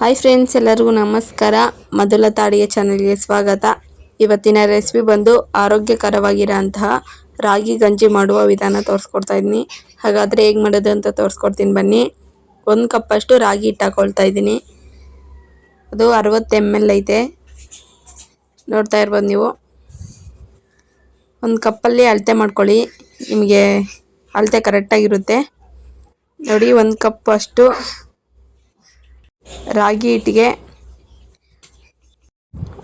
Hi friends ಎಲ್ಲರಿಗೂ ನಮಸ್ಕಾರ. ಮೊದಲ ತಾಡಿಯ ಚಾನಲ್ಗೆ ಸ್ವಾಗತ. ಇವತ್ತಿನ ರೆಸಿಪಿ ಬಂದು ಆರೋಗ್ಯಕರವಾಗಿರೋಂತಹ ರಾಗಿ ಗಂಜಿ ಮಾಡುವ ವಿಧಾನ ತೋರಿಸ್ಕೊಡ್ತಾ ಇದ್ದೀನಿ. ಹಾಗಾದರೆ ಹೇಗೆ ಮಾಡೋದು ಅಂತ ತೋರಿಸ್ಕೊಡ್ತೀನಿ ಬನ್ನಿ. ಒಂದು ಕಪ್ಪಷ್ಟು ರಾಗಿ ಹಿಟ್ಟು ಹಾಕೊಳ್ತಾ ಇದ್ದೀನಿ. ಅದು ಅರವತ್ತು ಎಂ ಎಲ್ ಐತೆ. ನೋಡ್ತಾ ಇರ್ಬೋದು ನೀವು. ಒಂದು ಕಪ್ಪಲ್ಲಿ ಅಳತೆ ಮಾಡ್ಕೊಳ್ಳಿ. ನಿಮಗೆ ಅಳತೆ ಕರೆಕ್ಟಾಗಿರುತ್ತೆ ನೋಡಿ, ಒಂದು ಕಪ್ ಅಷ್ಟು ರಾಗಿ ಹಿಟ್ಟಿಗೆ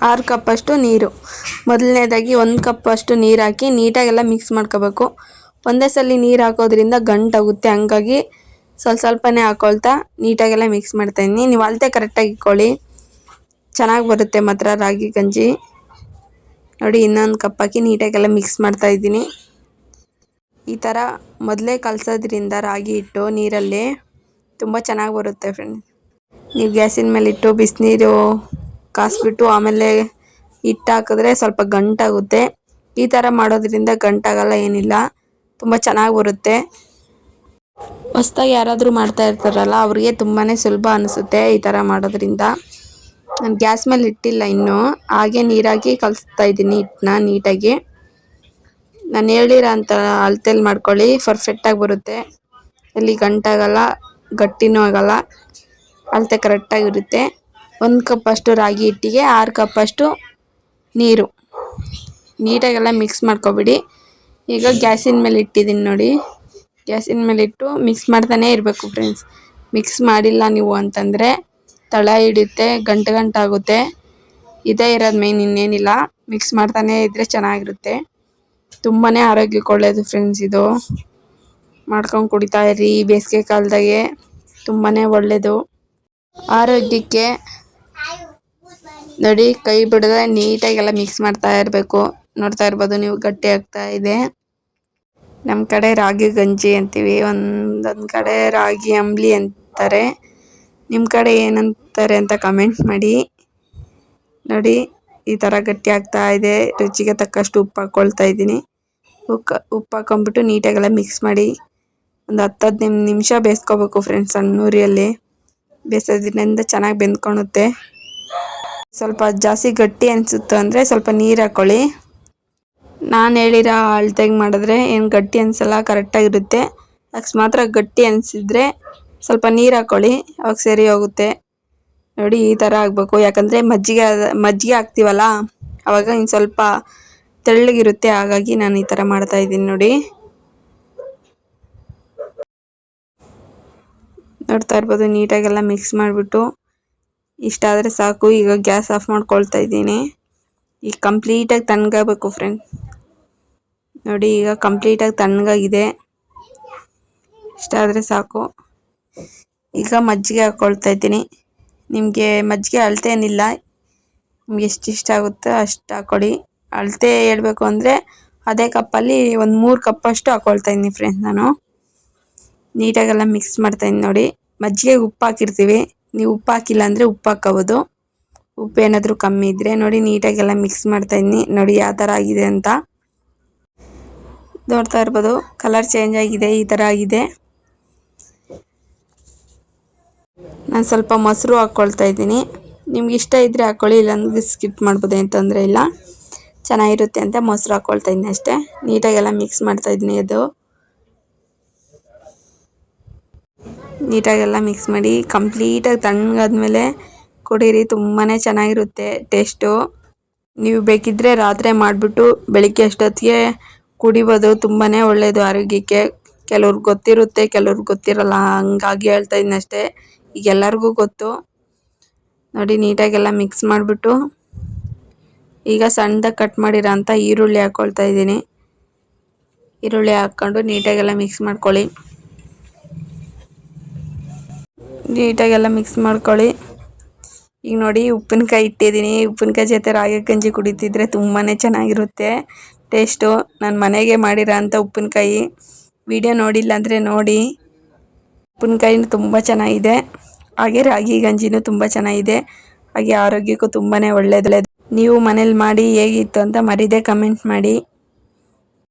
ಆರು ಕಪ್ಪಷ್ಟು ನೀರು. ಮೊದಲನೇದಾಗಿ ಒಂದು ಕಪ್ಪಷ್ಟು ನೀರು ಹಾಕಿ ನೀಟಾಗೆಲ್ಲ ಮಿಕ್ಸ್ ಮಾಡ್ಕೋಬೇಕು. ಒಂದೇ ಸಲ ನೀರು ಹಾಕೋದ್ರಿಂದ ಗಂಟಾಗುತ್ತೆ ಹಂಗಾಗಿ ಸ್ವಲ್ಪ ಸ್ವಲ್ಪನೇ ಹಾಕೊಳ್ತಾ ನೀಟಾಗೆಲ್ಲ ಮಿಕ್ಸ್ ಮಾಡ್ತಾಯಿದ್ದೀನಿ ನೀವು ಅಳತೆ ಕರೆಕ್ಟಾಗಿ ಇಕ್ಕೊಳ್ಳಿ ಚೆನ್ನಾಗಿ ಬರುತ್ತೆ ಮಾತ್ರ ರಾಗಿ, ಗಂಜಿ. ನೋಡಿ, ಇನ್ನೊಂದು ಕಪ್ ಹಾಕಿ ನೀಟಾಗೆಲ್ಲ ಮಿಕ್ಸ್ ಮಾಡ್ತಾ ಇದ್ದೀನಿ. ಈ ಥರ ಮೊದಲೇ ಕಲಸೋದ್ರಿಂದ ರಾಗಿ ಹಿಟ್ಟು ನೀರಲ್ಲಿ ತುಂಬ ಚೆನ್ನಾಗಿ ಬರುತ್ತೆ ಫ್ರೆಂಡ್ಸ್ ನೀವು ಗ್ಯಾಸಿನ ಮೇಲೆ ಇಟ್ಟು, ಬಿಸಿನೀರು ಕಾಸ್ಬಿಟ್ಟು ಆಮೇಲೆ ಹಿಟ್ಟು ಹಾಕಿದ್ರೆ ಸ್ವಲ್ಪ ಗಂಟಾಗುತ್ತೆ. ಈ ಥರ ಮಾಡೋದ್ರಿಂದ ಗಂಟಾಗಲ್ಲ, ಏನಿಲ್ಲ. ತುಂಬ ಚೆನ್ನಾಗಿ ಬರುತ್ತೆ. ಹೊಸ್ದಾಗಿ ಯಾರಾದರೂ ಮಾಡ್ತಾ ಇರ್ತಾರಲ್ಲ, ಅವ್ರಿಗೆ ತುಂಬಾ ಸುಲಭ ಅನಿಸುತ್ತೆ ಈ ಥರ ಮಾಡೋದ್ರಿಂದ. ನಾನು ಗ್ಯಾಸ್ ಮೇಲೆ ಇಟ್ಟಿಲ್ಲ ಇನ್ನೂ. ಹಾಗೆ ನೀರಾಗಿ ಕಲಿಸ್ತಾ ಇದ್ದೀನಿ ಹಿಟ್ಟನ್ನ ನೀಟಾಗಿ. ನಾನು ಹೇಳಿರೋ ಅಂತ ಅಳತೆಲಿ ಮಾಡ್ಕೊಳ್ಳಿ, ಪರ್ಫೆಕ್ಟಾಗಿ ಬರುತ್ತೆ. ಅಲ್ಲಿ ಗಂಟಾಗಲ್ಲ, ಗಟ್ಟಿನೂ ಆಗಲ್ಲ. ಅಳತೆ ಕರೆಕ್ಟಾಗಿರುತ್ತೆ. ಒಂದು ಕಪ್ಪಷ್ಟು ರಾಗಿ ಹಿಟ್ಟಿಗೆ, ಆರು ಕಪ್ಪಷ್ಟು ನೀರು. ನೀಟಾಗೆಲ್ಲ ಮಿಕ್ಸ್ ಮಾಡ್ಕೊಬಿಡಿ. ಈಗ ಗ್ಯಾಸಿನ ಮೇಲೆ ಇಟ್ಟಿದ್ದೀನಿ ನೋಡಿ. ಗ್ಯಾಸಿನ ಮೇಲೆ ಇಟ್ಟು ಮಿಕ್ಸ್ ಮಾಡ್ತಾನೇ ಇರಬೇಕು ಫ್ರೆಂಡ್ಸ್ ಮಿಕ್ಸ್ ಮಾಡಿಲ್ಲ ನೀವು ಅಂತಂದರೆ ತಳ ಹಿಡಿಯುತ್ತೆ, ಗಂಟು ಗಂಟಾಗುತ್ತೆ ಇದೇ ಇರೋದು ಮೇಯ್ನ್ ಇನ್ನೇನಿಲ್ಲ. ಮಿಕ್ಸ್ ಮಾಡ್ತಾನೇ ಇದ್ದರೆ ಚೆನ್ನಾಗಿರುತ್ತೆ. ತುಂಬಾ ಆರೋಗ್ಯಕ್ಕೆ ಒಳ್ಳೆಯದು ಫ್ರೆಂಡ್ಸ್ ಇದು. ಮಾಡ್ಕೊಂಡು ಕುಡಿತಾ ಇರಿ. ಬೇಸಿಗೆ ಕಾಲದಾಗೆ ತುಂಬಾ ಒಳ್ಳೆಯದು ಆರೋಗ್ಯಕ್ಕೆ ನೋಡಿ, ಕೈ ಬಿಡದೆ ನೀಟಾಗಿ ಎಲ್ಲ ಮಿಕ್ಸ್ ಮಾಡ್ತಾ ಇರಬೇಕು. ನೋಡ್ತಾ ಇರ್ಬೋದು, ನೀವು ಗಟ್ಟಿ ಆಗ್ತಾ ಇದೆ. ನಮ್ಮ ಕಡೆ ರಾಗಿ ಗಂಜಿ ಅಂತೀವಿ. ಒಂದೊಂದು ಕಡೆ ರಾಗಿ ಅಂಬ್ಲಿ ಅಂತಾರೆ. ನಿಮ್ಮ ಕಡೆ ಏನಂತಾರೆ ಅಂತ ಕಮೆಂಟ್ ಮಾಡಿ. ನೋಡಿ, ಈ ಥರ ಗಟ್ಟಿ ಆಗ್ತಾ ಇದೆ. ರುಚಿಗೆ ತಕ್ಕಷ್ಟು ಉಪ್ಪು ಹಾಕ್ಕೊಳ್ತಾ ಇದ್ದೀನಿ. ಉಕ್ಕ, ಉಪ್ಪು ಹಾಕೊಂಡ್ಬಿಟ್ಟು ನೀಟಾಗೆಲ್ಲ ಮಿಕ್ಸ್ ಮಾಡಿ. ಒಂದು ಹತ್ತು ಹದಿನೈದು ನಿಮಿಷ ಬೇಯಿಸ್ಕೋಬೇಕು ಫ್ರೆಂಡ್ಸ್ ಸಣ್ಣೂರಿಯಲ್ಲಿ ಬೇಯಿಸೋದ್ರಿಂದ ಚೆನ್ನಾಗಿ ಬೆಂದ್ಕೊಳುತ್ತೆ. ಸ್ವಲ್ಪ ಜಾಸ್ತಿ ಗಟ್ಟಿ ಅನಿಸುತ್ತೆ ಅಂದರೆ ಸ್ವಲ್ಪ ನೀರು ಹಾಕ್ಕೊಳ್ಳಿ ನಾನು ಹೇಳಿರೋ ಅಳ್ತೆಗೆ ಮಾಡಿದ್ರೆ ಏನು ಗಟ್ಟಿ ಅನಿಸಲ್ಲ ಕರೆಕ್ಟಾಗಿರುತ್ತೆ ಅಕಸ್ಮಾತ್ರ ಗಟ್ಟಿ ಅನಿಸಿದ್ರೆ ಸ್ವಲ್ಪ ನೀರು ಹಾಕ್ಕೊಳ್ಳಿ ಅವಾಗ ಸರಿ ಹೋಗುತ್ತೆ. ನೋಡಿ ಈ ಥರ ಆಗಬೇಕು. ಯಾಕಂದರೆ ಮಜ್ಜಿಗೆ ಮಜ್ಜಿಗೆ ಹಾಕ್ತೀವಲ್ಲ ಆವಾಗ ಇನ್ನು ಸ್ವಲ್ಪ ತೆಳ್ಳಗಿರುತ್ತೆ. ಹಾಗಾಗಿ ನಾನು ಈ ಥರ ಮಾಡ್ತಾಯಿದ್ದೀನಿ ನೋಡಿ. ನೋಡ್ತಾ ಇರ್ಬೋದು, ನೀಟಾಗೆಲ್ಲ ಮಿಕ್ಸ್ ಮಾಡಿಬಿಟ್ಟು. ಇಷ್ಟಾದರೆ ಸಾಕು, ಈಗ ಗ್ಯಾಸ್ ಆಫ್ ಮಾಡ್ಕೊಳ್ತಾ ಇದ್ದೀನಿ. ಈಗ ಕಂಪ್ಲೀಟಾಗಿ ತಣ್ಣಗಾಗಬೇಕು ಫ್ರೆಂಡ್ ನೋಡಿ, ಈಗ ಕಂಪ್ಲೀಟಾಗಿ ತಣ್ಣಗಾಗಿದೆ ಇಷ್ಟಾದರೆ ಸಾಕು. ಈಗ ಮಜ್ಜಿಗೆ ಹಾಕ್ಕೊಳ್ತಾ ಇದ್ದೀನಿ. ನಿಮಗೆ ಮಜ್ಜಿಗೆ ಅಳತೆ ಏನಿಲ್ಲ. ನಿಮ್ಗೆ ಎಷ್ಟು ಇಷ್ಟ ಆಗುತ್ತೋ ಅಷ್ಟು ಹಾಕ್ಕೊಡಿ ಅಳತೆ ಹೇಳಬೇಕು ಅಂದರೆ, ಅದೇ ಕಪ್ಪಲ್ಲಿ ಒಂದು ಮೂರು ಕಪ್ಪಷ್ಟು ಹಾಕ್ಕೊಳ್ತಾ ಇದ್ದೀನಿ ಫ್ರೆಂಡ್ಸ್ ನಾನು. ನೀಟಾಗೆಲ್ಲ ಮಿಕ್ಸ್ ಮಾಡ್ತಾಯಿದ್ದೀನಿ ನೋಡಿ. ಮಜ್ಜಿಗೆ ಉಪ್ಪು ಹಾಕಿರ್ತೀವಿ. ನೀವು ಉಪ್ಪು ಹಾಕಿಲ್ಲ ಅಂದರೆ ಉಪ್ಪು ಹಾಕ್ಕೋಬೋದು. ಉಪ್ಪು ಏನಾದರೂ ಕಮ್ಮಿ ಇದ್ದರೆ ನೋಡಿ, ನೀಟಾಗೆಲ್ಲ ಮಿಕ್ಸ್ ಮಾಡ್ತಾಯಿದ್ದೀನಿ. ನೋಡಿ, ಯಾವ ಥರ ಆಗಿದೆ ಅಂತ. ನೋಡ್ತಾ ಇರ್ಬೋದು ಕಲರ್ ಚೇಂಜ್ ಆಗಿದೆ, ಈ ಥರ ಆಗಿದೆ. ನಾನು ಸ್ವಲ್ಪ ಮೊಸರು ಹಾಕ್ಕೊಳ್ತಾ ಇದ್ದೀನಿ. ನಿಮ್ಗೆ ಇಷ್ಟ ಇದ್ದರೆ ಹಾಕ್ಕೊಳ್ಳಿ, ಇಲ್ಲಾಂದ್ರೆ ಸ್ಕಿಪ್ ಮಾಡ್ಬೋದು, ಏನು ತೊಂದರೆ ಇಲ್ಲ. ಚೆನ್ನಾಗಿರುತ್ತೆ ಅಂತ ಮೊಸರು ಹಾಕ್ಕೊಳ್ತಾ ಇದ್ದೀನಿ ಅಷ್ಟೇ. ನೀಟಾಗೆಲ್ಲ ಮಿಕ್ಸ್ ಮಾಡ್ತಾ ಇದ್ದೀನಿ ಅದು. ನೀಟಾಗೆಲ್ಲ ಮಿಕ್ಸ್ ಮಾಡಿ ಕಂಪ್ಲೀಟಾಗಿ ತಣ್ಣಗಾದ್ಮೇಲೆ ಕುಡೀರಿ ತುಂಬಾ ಚೆನ್ನಾಗಿರುತ್ತೆ ಟೇಸ್ಟು ನೀವು ಬೇಕಿದ್ದರೆ ರಾತ್ರಿ ಮಾಡಿಬಿಟ್ಟು ಬೆಳಿಗ್ಗೆ ಅಷ್ಟೊತ್ತಿಗೆ ಕುಡಿಬೋದು ತುಂಬಾ ಒಳ್ಳೆಯದು ಆರೋಗ್ಯಕ್ಕೆ. ಕೆಲವ್ರಿಗೆ ಗೊತ್ತಿರುತ್ತೆ, ಕೆಲವ್ರಿಗೆ ಗೊತ್ತಿರಲ್ಲ, ಹಂಗಾಗಿ ಹೇಳ್ತಾ ಅಷ್ಟೇ. ಈಗ ಎಲ್ಲರಿಗೂ ಗೊತ್ತು. ನೋಡಿ, ನೀಟಾಗೆಲ್ಲ ಮಿಕ್ಸ್ ಮಾಡಿಬಿಟ್ಟು ಈಗ ಸಣ್ಣದಾಗಿ ಕಟ್ ಮಾಡಿರೋ ಅಂಥ ಈರುಳ್ಳಿ ಹಾಕ್ಕೊಳ್ತಾ ಇದ್ದೀನಿ. ಈರುಳ್ಳಿ ಹಾಕ್ಕೊಂಡು ನೀಟಾಗೆಲ್ಲ ಮಿಕ್ಸ್ ಮಾಡ್ಕೊಳ್ಳಿ. ನೀಟಾಗೆಲ್ಲ ಮಿಕ್ಸ್ ಮಾಡ್ಕೊಳ್ಳಿ. ಈಗ ನೋಡಿ ಉಪ್ಪಿನಕಾಯಿ ಇಟ್ಟಿದ್ದೀನಿ. ಉಪ್ಪಿನಕಾಯಿ ಜೊತೆ ರಾಗಿ, ಗಂಜಿ ಕುಡಿತಿದ್ರೆ ತುಂಬಾ ಚೆನ್ನಾಗಿರುತ್ತೆ. ಟೇಸ್ಟು ನಾನು ಮನೆಗೆ ಮಾಡಿರೋ ಅಂಥ ಉಪ್ಪಿನಕಾಯಿ. ವಿಡಿಯೋ ನೋಡಿಲ್ಲ ಅಂದರೆ ನೋಡಿ. ಉಪ್ಪಿನಕಾಯಿನೂ ತುಂಬ ಚೆನ್ನಾಗಿದೆ. ಹಾಗೆ ರಾಗಿ, ಗಂಜಿನೂ ತುಂಬ ಚೆನ್ನಾಗಿದೆ. ಹಾಗೆ ಆರೋಗ್ಯಕ್ಕೂ ತುಂಬಾ ಒಳ್ಳೆಯದು ನೀವು ಮನೇಲಿ ಮಾಡಿ ಹೇಗಿತ್ತು ಅಂತ ಮರಿದೇ ಕಮೆಂಟ್ ಮಾಡಿ.